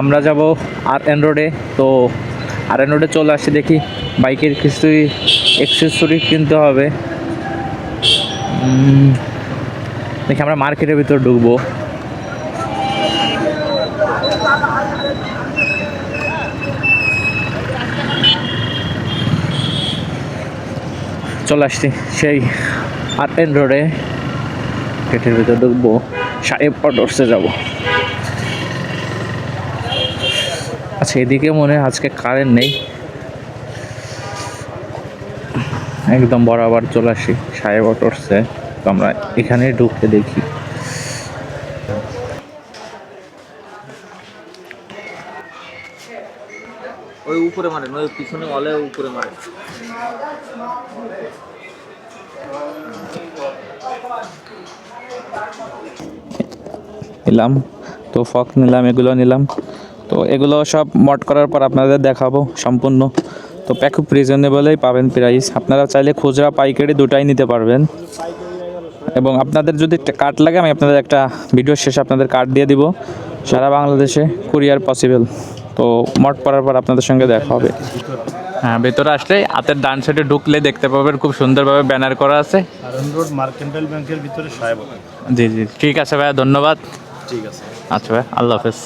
আমরা যাব আর এন রোডে তো আর এন রোডে চলে আসি দেখি। বাইকের কিছুই এক্সেসরি কিনতে হবে। দেখি আমরা মার্কেটের ভিতর ঢুকবো। চলে আসছি সেই আর এন রোডে গেটের ভিতর ঢুকবো। সাহেব অটোসে যাব। আচ্ছা এদিকে মনে হয় আজকে কারেন্ট নেই। একদম বরাবর চলে আসি সাহেব অটোসে তো আমরা এখানে ঢুকতে দেখি। ওই উপরে মারেন ওই পিছনে অলে উপরে মারেন। নিলাম তো ফক নিলাম এগুলো নিলাম। তো এগুলো সব মট করার পর আপনাদের দেখাবো সম্পূর্ণ। তো প্যাক খুব রিজনেবলেই পাবেন প্রাইস আপনারা চাইলে খুচরা পাইকারি দুটাই নিতে পারবেন। এবং আপনাদের যদি কার্ড লাগে আমি আপনাদের একটা ভিডিও শেষে আপনাদের কার্ড দিয়ে দিব। সারা বাংলাদেশে কুরিয়ার পসিবল তো মট পড়ার পর আপনাদের সঙ্গে দেখা হবে। হ্যাঁ ভেতরে আসলে হাতের ডান সাইডে ঢুকলে দেখতে পাবেন খুব সুন্দরভাবে ব্যানার করা আছে। রোড মার্কেন্টাইল ব্যাংকের ভিতরে জি জি ঠিক আছে ভাইয়া ধন্যবাদ। ঠিক আছে। আচ্ছা ভাই আল্লাহ হাফেজ।